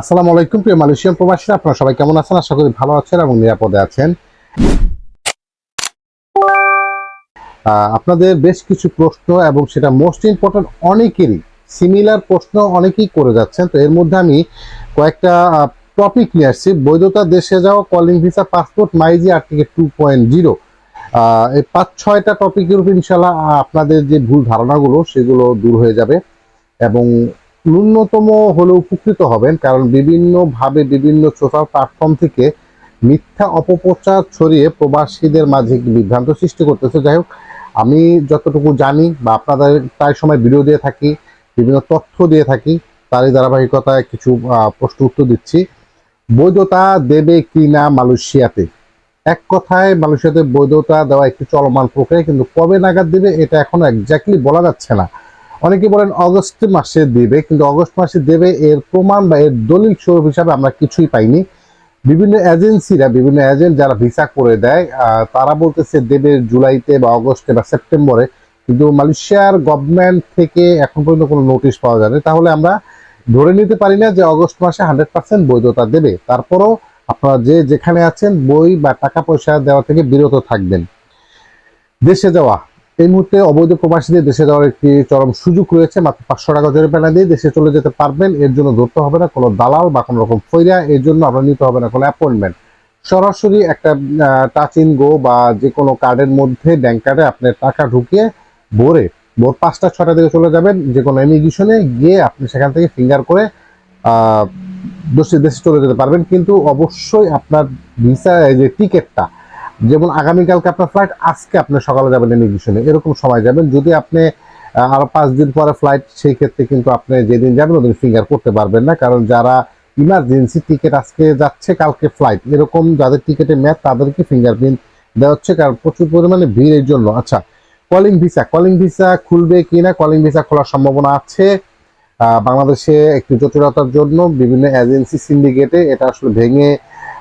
আসসালামু আলাইকুম প্রিয় মালয়েশিয়ান প্রবাসীরা, আপনারা সবাই কেমন আছেন? আশা করি ভালো আছেন এবং নিরাপদে আছেন। আপনাদের বেশ কিছু প্রশ্ন এবং সেটা মোস্ট ইম্পর্টেন্ট অনেকেরই সিমিলার প্রশ্ন অনেকেই করে যাচ্ছেন। তো এর মধ্যে আমি কয়েকটা টপিক নিয়ে আসছি। বৈধতা দেশে যাওয়া কলিং ভিসা পাসপোর্ট মাইজি আর টিকিট টু পয়েন্ট জিরো এই পাঁচ, ছয়টা টপিকের উপর ইনশাল্লাহ আপনাদের যে ভুল ধারণাগুলো, সেগুলো দূর হয়ে যাবে। এবং ন্যূনতম হলে উপকৃত হবেন, কারণ বিভিন্নভাবে বিভিন্ন সোশ্যাল প্ল্যাটফর্ম থেকে মিথ্যা অপপ্রচার ছড়িয়ে প্রবাসীদের মাঝে বিভ্রান্ত সৃষ্টি করতেছে। যাই হোক, আমি যতটুকু জানি বা আপনাদের প্রায় সময় ভিডিও দিয়ে থাকি, বিভিন্ন তথ্য দিয়ে থাকি, তারই ধারাবাহিকতায় কিছু প্রশ্ন উত্তর দিচ্ছি। বৈধতা দেবে কি না মালয়েশিয়াতে? এক কথায় মালয়েশিয়াতে বৈধতা দেওয়া একটি চলমান প্রক্রিয়া, কিন্তু কবে নাগাদ দেবে এটা এখনও একজাক্টলি বলা যাচ্ছে না। অনেকে বলেন অগস্ট মাসে দেবে, কিন্তু অগস্ট মাসে দেবে এর প্রমাণ বা এর দলিল স্বরূপ হিসাবে আমরা কিছুই পাইনি। বিভিন্ন এজেন্সিরা, বিভিন্ন এজেন্ট যারা ভিসা করে দেয় তারা বলতেছে দেবে জুলাইতে বা অগস্টে বা সেপ্টেম্বরে, কিন্তু মালয়েশিয়ার গভর্নমেন্ট থেকে এখন পর্যন্ত কোনো নোটিশ পাওয়া যায়নি। তাহলে আমরা ধরে নিতে পারি না যে অগস্ট মাসে হান্ড্রেড পার্সেন্ট বৈধতা দেবে। তারপরও আপনারা যে যেখানে আছেন, বই বা টাকা পয়সা দেওয়া থেকে বিরত থাকবেন। দেশে যাওয়া এই মুহূর্তে অবৈধ প্রবাসীদের দেশে যাওয়ার একটি চরম সুযোগ রয়েছে। মাত্র পাঁচশো টাকা জরিমানা দিয়ে দেশে চলে যেতে পারবেন। এর জন্য ধরতে হবে না কোনো দালাল বা কোনো রকম ফৈরা এর জন্য আপনার নিতে হবে না কোনো অ্যাপয়েন্টমেন্ট সরাসরি একটা টাচ ইন গো বা যে কোনো কার্ডের মধ্যে ব্যাংক কার্ডে আপনার টাকা ঢুকিয়ে ভোরে, ভোর পাঁচটা ছটা থেকে চলে যাবেন যে কোনো ইমিগ্রেশনে গিয়ে আপনি সেখান থেকে ফিঙ্গার করে দেশে দেশে চলে যেতে পারবেন। কিন্তু অবশ্যই আপনার ভিসা যে টিকিটটা যেমন আগামীকালকে আপনার ফ্লাইট আজকে আপনি সকালে যাবেন ইমিগ্রেশনে এরকম সময় যাবেন। যদি আপনি আহ, আরও পাঁচ দিন পরে ফ্লাইট সেই ক্ষেত্রে কিন্তু আপনি যেদিন যাবেন ওদিন ফিঙ্গার করতে পারবেন না। কারণ যারা ইমার্জেন্সি টিকিট আজকে যাচ্ছে কালকে ফ্লাইট এরকম যাদের টিকিটে ম্যাচ তাদেরকে ফিঙ্গারপ্রিন্ট দেওয়া হচ্ছে। কারণ প্রচুর পরিমাণে ভিড়ের জন্য। আচ্ছা কলিং ভিসা কলিং ভিসা খুলবে কি না কলিং ভিসা খোলার সম্ভাবনা আছে। বাংলাদেশে একটু জটিলতার জন্য বিভিন্ন এজেন্সি সিন্ডিকেটে এটা আসলে ভেঙে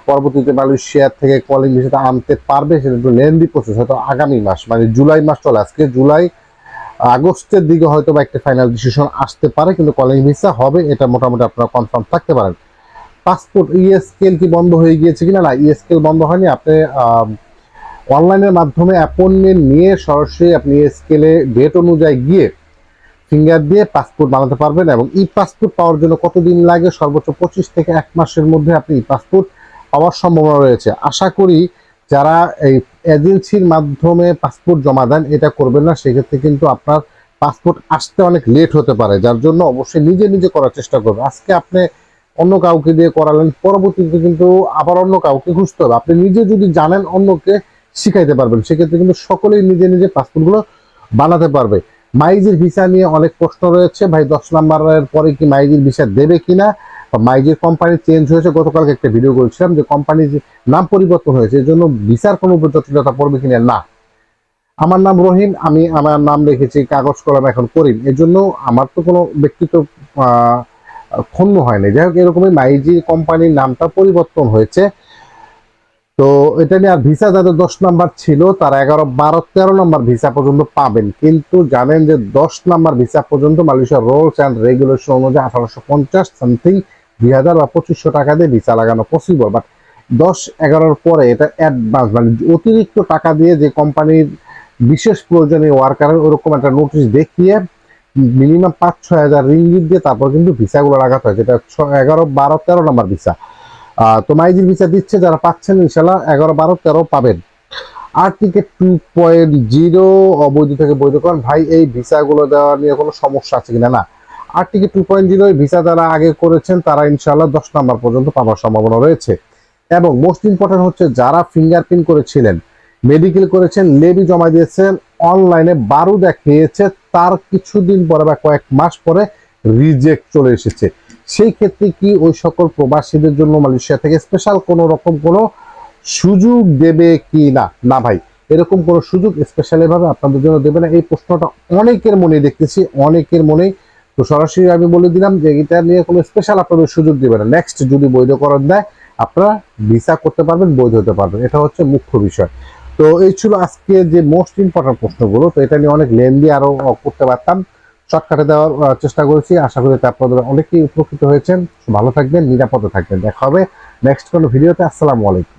পরবর্তীতে মালয়েশিয়া থেকে কলিং ভিসাটা আনতে পারবে, সেটা একটু লেন্দি প্রসেস হয়তো আগামী মাস মানে জুলাই মাস চলে আজকে, জুলাই, আগস্টের দিকে হয়তো বা একটা ফাইনাল ডিসিশন আসতে পারে, কিন্তু কলিং ভিসা হবে, এটা মোটামুটি আপনারা কনফার্ম থাকতে পারেন। পাসপোর্ট ইএসকেল কি বন্ধ হয়ে গিয়েছে কিনা? না ইএসকেল বন্ধ হয়নি, আপনি অনলাইনের মাধ্যমে অ্যাপয়েন্টমেন্ট নিয়ে সরাসরি আপনি স্কেলে ডেট অনুযায়ী গিয়ে ফিঙ্গার দিয়ে পাসপোর্ট বানাতে পারবেন এবং ই পাসপোর্ট পাওয়ার জন্য কতদিন লাগে? সর্বোচ্চ পঁচিশ থেকে এক মাসের মধ্যে আপনি ই পাসপোর্ট পাওয়ার সম্ভাবনা রয়েছে। আশা করি যারা এই এজেন্সির মাধ্যমে পাসপোর্ট জমা দেন, এটা করবেন না। সেক্ষেত্রে কিন্তু আপনার পাসপোর্ট আসতে অনেক লেট হতে পারে, যার জন্য অবশ্যই নিজে নিজে করার চেষ্টা করবে আজকে আপনি অন্য কাউকে দিয়ে করালেন, পরবর্তীতে কিন্তু আবার অন্য কাউকে খুঁজতে হবে। আপনি নিজে যদি জানেন অন্যকে শিখাইতে পারবেন, সেক্ষেত্রে কিন্তু সকলেই নিজে নিজে পাসপোর্টগুলো বানাতে পারবে। মাইজির ভিসা নিয়ে অনেক প্রশ্ন রয়েছে। ভাই, দশ নাম্বারের পরে কি মাইজির ভিসা দেবে কিনা? মাইজির কোম্পানি চেঞ্জ হয়েছে, গতকালকে একটা ভিডিও করেছিলাম যে কোম্পানির নাম পরিবর্তন হয়েছে, এর জন্য ভিসার কোনো জটিলতা পড়বে কিনা? না। আমার নাম রহিম, আমি আমার নাম রেখেছি কাগজ কলম এখন করিম এর জন্য আমার তো কোনো ব্যক্তিত্ব ক্ষুণ্ণ হয়নি যাই হোক, এরকমই মাইজি কোম্পানির নামটা পরিবর্তন হয়েছে। তো এটা নিয়ে আর ভিসা যাদের দশ নাম্বার ছিল, তারা এগারো, বারো, তেরো নাম্বার ভিসা পর্যন্ত পাবেন। কিন্তু জানেন যে দশ নাম্বার ভিসা পর্যন্ত মালয়েশিয়ার রুলস অ্যান্ড রেগুলেশন অনুযায়ী আঠারোশো পঞ্চাশ সামথিং দুই হাজার বা পঁচিশশো টাকা দিয়ে ভিসা লাগানো পসিবল বাট দশ এগারোর পরে এটা অ্যাডভান্স মানে অতিরিক্ত টাকা দিয়ে যে কোম্পানির বিশেষ প্রয়োজনীয় ওয়ার্কারের ওরকম একটা নোটিশ দেখিয়ে মিনিমাম পাঁচ ছয় হাজার রিঙ্গিট দিয়ে তারপর কিন্তু ভিসাগুলো লাগাতে হয়, যেটা ছ- এগারো, বারো, তেরো নাম্বার ভিসা। তো মাইজির ভিসা দিচ্ছে, যারা পাচ্ছেন ইনশাল্লাহ এগারো, বারো, তেরো পাবেন। আর টিকিট টু পয়েন্ট জিরো অবৈধ থেকে বৈধ করেন ভাই, এই ভিসাগুলো দেওয়া নিয়ে কোনো সমস্যা আছে কিনা? না আর ticket two point zero visa যারা আগে করেছেন, তারা ইনশাল্লাহ দশ নাম্বার পর্যন্ত পাওয়ার সম্ভাবনা রয়েছে। এবং মোস্ট ইম্পর্টেন্ট হচ্ছে যারা ফিঙ্গারপ্রিন্ট করেছিলেন মেডিকেল করেছেন, লেবি জমা দিয়েছেন অনলাইনে বারো দেখিয়েছে, তার কিছুদিন পরে বা কয়েক মাস পরে রিজেক্ট চলে এসেছে। সেই ক্ষেত্রে কি ওই সকল প্রবাসীদের জন্য মালয়েশিয়া থেকে স্পেশাল কোনো রকম কোনো সুযোগ দেবে কি না? না ভাই, এরকম কোনো সুযোগ স্পেশাল ভাবে আপনাদের জন্য দেবে না। এই প্রশ্নটা অনেকের মনে দেখতেছি, অনেকের মনে তো সরাসরি আমি বলে দিলাম যে এটা নিয়ে কোনো স্পেশাল আপনাদের সুযোগ দেবে না। নেক্সট যদি বৈধকরণ দেয়, আপনারা ভিসা করতে পারবেন, বৈধ হতে পারবেন। এটা হচ্ছে মুখ্য বিষয়। তো এই ছিল আজকে যে মোস্ট ইম্পর্টেন্ট প্রশ্নগুলো। তো এটা নিয়ে অনেক লেন্দি আরও করতে পারতাম। শর্টকাটে দেওয়ার চেষ্টা করেছি। আশা করি আপনাদের অনেকেই উপকৃত হয়েছেন। ভালো থাকবেন, নিরাপদে থাকবেন। দেখা হবে নেক্সট কোনো ভিডিওতে আসসালামু আলাইকুম।